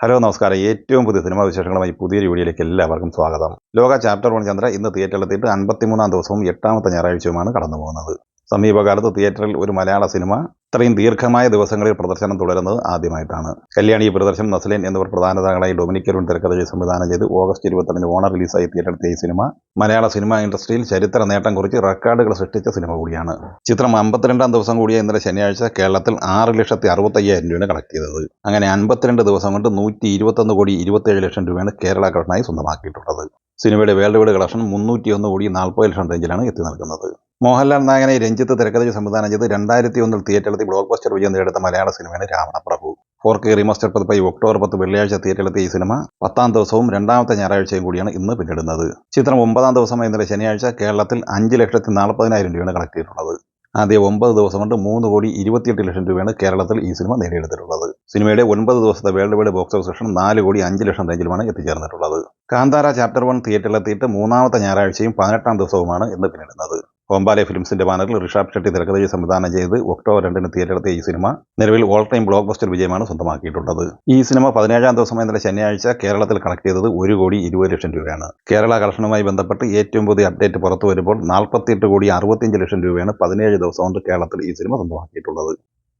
Hello നമസ്കാരം. ഏറ്റവും പുതിയ സിനിമാ വിശേഷങ്ങളുമായി പുതിയൊരു വീഡിയോയിലേക്ക് എല്ലാവർക്കും സ്വാഗതം. ലോക ചാപ്റ്റർ വൺ ചന്ദ്ര ഇന്ന് തിയേറ്ററിലെത്തിയിട്ട് അൻപത്തിമൂന്നാം ദിവസവും എട്ടാമത്തെ ഞായറാഴ്ചയുമാണ് കടന്നു പോകുന്നത് സമീപകാലത്ത് തിയേറ്ററിൽ ഒരു മലയാള സിനിമ ഇത്രയും ദീർഘമായ ദിവസങ്ങളിൽ പ്രദർശനം തുടരുന്നത് ആദ്യമായിട്ടാണ്. കല്യാണി പ്രദർശനം നസ്ലിൻ എന്നിവർ പ്രധാന താരങ്ങളായി ഡൊമിനിക് അരുൺ തിരക്കഥയിൽ സംവിധാനം ചെയ്ത് ഓഗസ്റ്റ് ഇരുപത്തിരണ്ടിന് ഓണർ റിലീസായി തിയേറ്ററെത്തിയ ഈ സിനിമ മലയാള സിനിമ ഇൻഡസ്ട്രിയിൽ ചരിത്ര നേട്ടം കുറിച്ച് റെക്കോർഡുകൾ സൃഷ്ടിച്ച സിനിമ കൂടിയാണ്. ചിത്രം അമ്പത്തിരണ്ടാം ദിവസം കൂടിയ ഇന്നലെ ശനിയാഴ്ച കേരളത്തിൽ ആറ് ലക്ഷത്തി അറുപത്തയ്യായിരം രൂപയാണ് കളക്ട് ചെയ്തത്. അങ്ങനെ അൻപത്തിരണ്ട് ദിവസം കൊണ്ട് നൂറ്റി ഇരുപത്തൊന്ന് കോടി ഇരുപത്തേഴ് ലക്ഷം രൂപയാണ് കേരള കളക്ഷനായി സ്വന്തമാക്കിയിട്ടുള്ളത്. സിനിമയുടെ വേൾഡ് വൈഡ് കളക്ഷൻ മുന്നൂറ്റി ഒന്ന് കോടി നാൽപ്പത് ലക്ഷം റേഞ്ചിലാണ് എത്തി നിൽക്കുന്നത് മോഹൻലാൽ നായകനെ രഞ്ജിത്ത് തിരക്കഥയ്ക്ക് സംവിധാനം ചെയ്ത് രണ്ടായിരത്തി ഒന്നിൽ തിയേറ്ററിലെത്തി ബ്ലോക്ക് ബസ്റ്റർ വിജയം നേടിയെടുത്ത മലയാള സിനിമയാണ് രാവണപ്രഭു. ഫോർ കെ റിമാസ്റ്റർ പതിപ്പായി ഒക്ടോബർ പത്ത് വെള്ളിയാഴ്ച തിയേറ്ററിലെത്തിയ ഈ സിനിമ പത്താം ദിവസവും രണ്ടാമത്തെ ഞായറാഴ്ചയും കൂടിയാണ് ഇന്ന് പിന്നിടുന്നത്. ചിത്രം ഒമ്പതാം ദിവസം ഇന്നലെ ശനിയാഴ്ച കേരളത്തിൽ അഞ്ച് ലക്ഷത്തി നാൽപ്പതിനായിരം രൂപയാണ് കളക്ട് ചെയ്തിട്ടുള്ളത്. ആദ്യ ഒമ്പത് ദിവസം കൊണ്ട് മൂന്ന് കോടി ഇരുപത്തിയെട്ട് ലക്ഷം രൂപയാണ് കേരളത്തിൽ ഈ സിനിമ നേടിയെടുത്തിട്ടുള്ളത്. സിനിമയുടെ ഒൻപത് ദിവസത്തെ world wide box office session നാല് കോടി അഞ്ച് ലക്ഷം റേഞ്ചിലുമാണ് എത്തിച്ചേർന്നിട്ടുള്ളത്. കാന്താര ചാപ്റ്റർ വൺ തിയേറ്ററിലെത്തിയിട്ട് മൂന്നാമത്തെ ഞായറാഴ്ചയും പതിനെട്ടാം ദിവസവുമാണ് ഇന്ന് പിന്നിടുന്നത്. ഓംബാലെ ഫിലിംസിന്റെ ബാനറിൽ ഋഷാബ് ഷെട്ടി തിരക്കഥയെ സംവിധാനം ചെയ്ത് ഒക്ടോബർ രണ്ടിന് തിയേറ്ററെത്തിയ ഈ സിനിമ നിലവിൽ ഓൾ ടൈം ബ്ലോക്ക് ബസ്റ്റർ വിജയമാണ് സ്വന്തമാക്കിയിട്ടുള്ളത്. ഈ സിനിമ പതിനേഴാം ദിവസം ഇന്നലെ ശനിയാഴ്ച കേരളത്തിൽ കളക്ട് ചെയ്തത് ഒരു കോടി ഇരുപത് ലക്ഷം രൂപയാണ്. കേരള കളക്ഷനുമായി ബന്ധപ്പെട്ട് ഏറ്റവും പുതിയ അപ്ഡേറ്റ് പുറത്തു വരുമ്പോൾ നാൽപ്പത്തിയെട്ട് കോടി അറുപത്തിയഞ്ച് ലക്ഷം രൂപയാണ് പതിനേഴ് ദിവസം കൊണ്ട് കേരളത്തിൽ ഈ സിനിമ സ്വന്തമാക്കിയിട്ടുള്ളത്.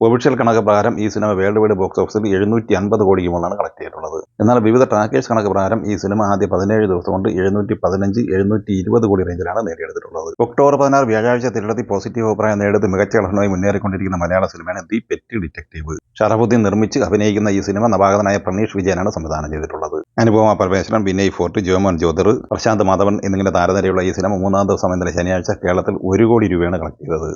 ഒഫീഷ്യൽ കണക്ക് പ്രകാരം ഈ സിനിമ വേൾഡ് വൈഡ് ബോക്സ് ഓഫീസിൽ എഴുന്നൂറ്റി അൻപത് കോടി മുകളിലാണ് കളക്ട് ചെയ്തിട്ടുള്ളത്. എന്നാൽ വിവിധ ട്രാക്കേഴ്സ് കണക്ക് പ്രകാരം ഈ സിനിമ ആദ്യ പതിനേഴ് ദിവസം കൊണ്ട് എഴുന്നൂറ്റി പതിനഞ്ച് എഴുന്നൂറ്റി ഇരുപത് കോടി റേഞ്ചിലാണ് നേടിയെടുത്തിട്ടുള്ളത്. ഒക്ടോബർ പതിനാറ് വ്യാഴാഴ്ച തിരുടത്തി പോസിറ്റീവ് അഭിപ്രായം നേടിയത് മികച്ച കളക്ഷനുമായി മുന്നേറിക്കൊണ്ടിരിക്കുന്ന മലയാള സിനിമയാണ് ദി പെറ്റി ഡിറ്റക്റ്റീവ്. ഷറഫുദ്ദീൻ നിർമ്മിച്ച് അഭിനയിക്കുന്ന ഈ സിനിമ നവാഗതനായ പ്രണീഷ് വിജയനാണ് സംവിധാനം ചെയ്തിട്ടുള്ളത്. അനുപമ പരമേശ്വരൻ വിനയ് ഫോർട്ട് ജോമോൻ ജ്യോതിർ പ്രശാന്ത് മാധവൻ എന്നിങ്ങനെ താരനിരയുള്ള ഈ സിനിമ മൂന്നാം ദിവസം ഇന്നലെ ശനിയാഴ്ച കേരളത്തിൽ ഒരു കോടി രൂപയാണ് കളക്ട് ചെയ്തത്.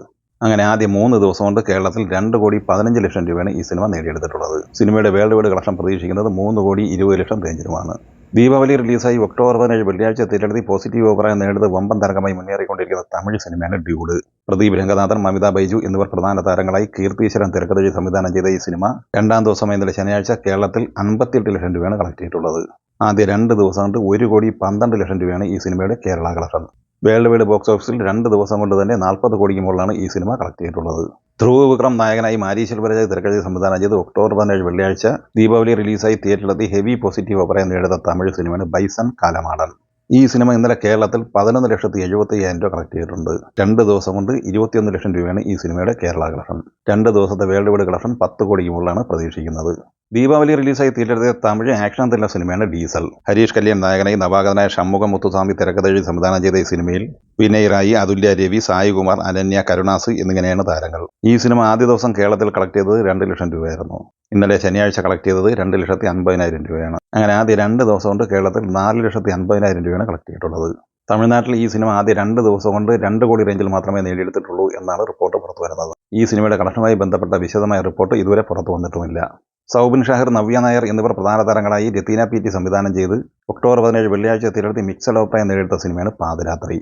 അങ്ങനെ ആദ്യ മൂന്ന് ദിവസം കൊണ്ട് കേരളത്തിൽ രണ്ട് കോടി പതിനഞ്ച് ലക്ഷം രൂപയാണ് ഈ സിനിമ നേടിയെടുത്തിട്ടുള്ളത്. സിനിമയുടെ വേൾഡ് വൈഡ് കളക്ഷൻ പ്രതീക്ഷിക്കുന്നത് മൂന്ന് കോടി ഇരുപത് ലക്ഷം റേഞ്ചിലുമാണ് ദീപാവലി റിലീസായി ഒക്ടോബർ പതിനേഴ് വെള്ളിയാഴ്ച തിരഞ്ഞെടുത്തി പോസിറ്റീവ് അഭിപ്രായം നേടുന്നത് വമ്പൻ തരംഗമായി മുന്നേറിക്കൊണ്ടിരിക്കുന്ന തമിഴ് സിനിമയാണ് ഡ്യൂഡ്. പ്രദീപ് രംഗനാഥൻ മമിത ബൈജു എന്നിവർ പ്രധാന താരങ്ങളായി കീർത്തീശ്വരൻ തിരക്കഥ സംവിധാനം ചെയ്ത ഈ സിനിമ രണ്ടാം ദിവസം ഇന്നലെ ശനിയാഴ്ച കേരളത്തിൽ അൻപത്തിയെട്ട് ലക്ഷം രൂപയാണ് കളക്ട് ചെയ്തിട്ടുള്ളത്. ആദ്യ രണ്ട് ദിവസം കൊണ്ട് ഒരു കോടി പന്ത്രണ്ട് ലക്ഷം രൂപയാണ് ഈ സിനിമയുടെ Kerala collection world wide box ഓഫീസിൽ രണ്ട് ദിവസം കൊണ്ട് തന്നെ നാൽപ്പത് കോടിക്ക് മുകളിലാണ് ഈ സിനിമ കളക്ട് ചെയ്തിട്ടുള്ളത്. ധ്രുവ് വിക്രം നായകനായി മാരീശ്വർ വരജ തിരക്കഥ സംവിധാനം ചെയ്ത് ഒക്ടോബർ പതിനേഴ് വെള്ളിയാഴ്ച ദീപാവലി റിലീസായി തിയേറ്ററിലെത്തി ഹെവി പോസിറ്റീവ് അഭിപ്രായം നേടുന്ന തമിഴ് സിനിമയാണ് ബൈസൺ കാലമാടൻ. ഈ സിനിമ ഇന്നലെ കേരളത്തിൽ പതിനൊന്ന് ലക്ഷത്തി എഴുപത്തി അയ്യായിരം രൂപ കളക്ട് ചെയ്തിട്ടുണ്ട്. രണ്ട് ദിവസം കൊണ്ട് ഇരുപത്തിയൊന്ന് ലക്ഷം രൂപയാണ് ഈ സിനിമയുടെ കേരള കളക്ഷൻ. രണ്ട് ദിവസത്തെ വേൾഡ് വൈഡ് കളക്ഷൻ പത്ത് കോടിക്ക് മുകളിലാണ് പ്രതീക്ഷിക്കുന്നത്. ദീപാവലി റിലീസായി തിയേറ്ററിലെ തമിഴ് ആക്ഷൻ ത്രില്ലർ സിനിമയാണ് ഡീസൽ. ഹരീഷ് കല്യാൺ നായകനായി നവാഗതനായ ഷമ്മുഖം മുത്തുസ്വാമി തിരക്കഥഴി സംവിധാനം ചെയ്ത ഈ സിനിമയിൽ വിനയ് റായി അതുല്യ രവി സായികുമാർ അനന്യ കരുണാസ് എന്നിങ്ങനെയാണ് താരങ്ങൾ. ഈ സിനിമ ആദ്യ ദിവസം കേരളത്തിൽ കളക്ട് ചെയ്തത് രണ്ട് ലക്ഷം രൂപയായിരുന്നു. ഇന്നലെ ശനിയാഴ്ച കളക്ട് ചെയ്തത് രണ്ട് ലക്ഷത്തി അൻപതിനായിരം രൂപയാണ്. അങ്ങനെ ആദ്യ രണ്ട് ദിവസം കൊണ്ട് കേരളത്തിൽ നാല് ലക്ഷത്തി അൻപതിനായിരം രൂപയാണ് കളക്ട് ചെയ്തിട്ടുള്ളത്. തമിഴ്നാട്ടിൽ ഈ സിനിമ ആദ്യ രണ്ട് ദിവസം കൊണ്ട് രണ്ട് കോടി റേഞ്ചിൽ മാത്രമേ നേടിയെടുത്തിട്ടുള്ളൂ എന്നാണ് റിപ്പോർട്ട് പുറത്തു വരുന്നത് ഈ സിനിമയുടെ കളക്ഷനുമായി ബന്ധപ്പെട്ട വിശദമായ റിപ്പോർട്ട് ഇതുവരെ പുറത്തു വന്നിട്ടുമില്ല സൗബിൻ ഷഹർ നവ്യ നായർ എന്നിവർ പ്രധാന താരങ്ങളായി രത്തീന പി ടി സംവിധാനം ചെയ്ത് ഒക്ടോബർ പതിനേഴ് വെള്ളിയാഴ്ച തിരഞ്ഞെടുത്ത് മിക്സഡ് അഭിപ്രായം നേടിയെടുത്ത സിനിമയാണ് പാതിരാത്രി.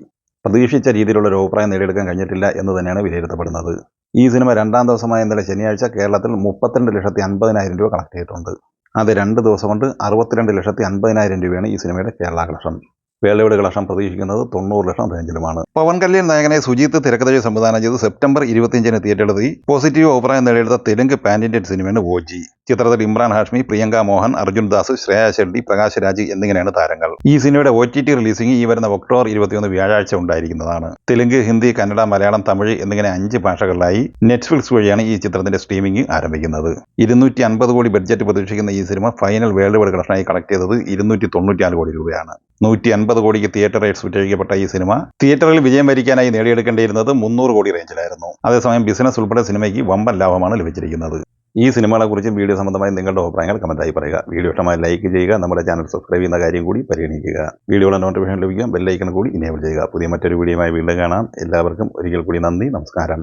പ്രതീക്ഷിച്ച രീതിയിലുള്ള ഒരു അഭിപ്രായം നേടിയെടുക്കാൻ കഴിഞ്ഞിട്ടില്ല എന്ന് തന്നെയാണ് വിലയിരുത്തപ്പെടുന്നത്. ഈ സിനിമ രണ്ടാം ദിവസമായ ഇന്നലെ ശനിയാഴ്ച കേരളത്തിൽ മുപ്പത്തിരണ്ട് ലക്ഷത്തി അൻപതിനായിരം രൂപ കളക്ട് ചെയ്തിട്ടുണ്ട്. അത് രണ്ട് ദിവസം കൊണ്ട് അറുപത്തിരണ്ട് ലക്ഷത്തി അൻപതിനായിരം രൂപയാണ് ഈ സിനിമയുടെ കേരള കളക്ഷൻ വേളയുടെ കളക്ഷൻ പ്രതീക്ഷിക്കുന്നത് തൊണ്ണൂറ് ലക്ഷം റേഞ്ചിലുമാണ്. പവൻ കല്യാൺ നായകനെ സുജീത്ത് തിരക്കഥ സംവിധാനം ചെയ്ത് സെപ്റ്റംബർ ഇരുപത്തിയഞ്ചിന് തിയേറ്ററിലെത്തി പോസിറ്റീവ് അഭിപ്രായം നേടിയെടുത്ത തെലുങ്ക് പാൻ ഇന്ത്യൻ സിനിമയാണ് ഓജി ചിത്രത്തിൽ ഇമ്രാൻ ഹാഷ്മി പ്രിയങ്ക മോഹൻ അർജുൻ ദാസ് ശ്രേയ ഷെഡ്ഡി പ്രകാശ് രാജ് എന്നിങ്ങനെയാണ് താരങ്ങൾ. ഈ സിനിമയുടെ ഒ ടി ടി റിലീസിംഗ് ഈ വരുന്ന ഒക്ടോബർ ഇരുപത്തിയൊന്ന് വ്യാഴാഴ്ച ഉണ്ടായിരിക്കുന്നതാണ്. തെലുങ്ക് ഹിന്ദി കന്നഡ മലയാളം തമിഴ് എന്നിങ്ങനെ അഞ്ച് ഭാഷകളിലായി നെറ്റ്ഫ്ലിക്സ് വഴിയാണ് ഈ ചിത്രത്തിന്റെ സ്ട്രീമിംഗ് ആരംഭിക്കുന്നത്. ഇരുന്നൂറ്റി അൻപത് കോടി ബഡ്ജറ്റ് പ്രതീക്ഷിക്കുന്ന ഈ സിനിമ ഫൈനൽ വേൾഡ് വൈഡ് കളക്ഷനായി കളക്ട് ചെയ്തത് ഇരുന്നൂറ്റി തൊണ്ണൂറ്റിനാല് കോടി രൂപയാണ്. നൂറ്റി അൻപത് കോടിക്ക് തിയേറ്റർ റേറ്റ്സ് വിറ്റഴിക്കപ്പെട്ട ഈ സിനിമ തിയേറ്ററിൽ വിജയം വരിക്കാനായി നേടിയെടുക്കേണ്ടിയിരുന്നത് മുന്നൂറ് കോടി റേഞ്ചിലായിരുന്നു അതേസമയം ബിസിനസ് ഉൾപ്പെടെ സിനിമയ്ക്ക് വമ്പൻ ലാഭമാണ് ലഭിച്ചിരിക്കുന്നത്. ഈ സിനിമകളെക്കുറിച്ചും വീഡിയോ സംബന്ധമായി നിങ്ങളുടെ അഭിപ്രായങ്ങൾ കമന്റായി പറയുക. വീഡിയോ ഇഷ്ടമായി ലൈക്ക് ചെയ്യുക. നമ്മുടെ ചാനൽ സബ്സ്ക്രൈബ് ചെയ്യുന്ന കാര്യം കൂടി പരിഗണിക്കുക. വീഡിയോയുടെ നോട്ടിഫിക്കേഷൻ ലഭിക്കാം ബെല്ലൈക്കൺ കൂടി ഇനേബിൾ ചെയ്യുക. പുതിയ മറ്റൊരു വീഡിയോയുമായി വീണ്ടും കാണാം. എല്ലാവർക്കും ഒരിക്കൽ കൂടി നന്ദി. നമസ്കാരം.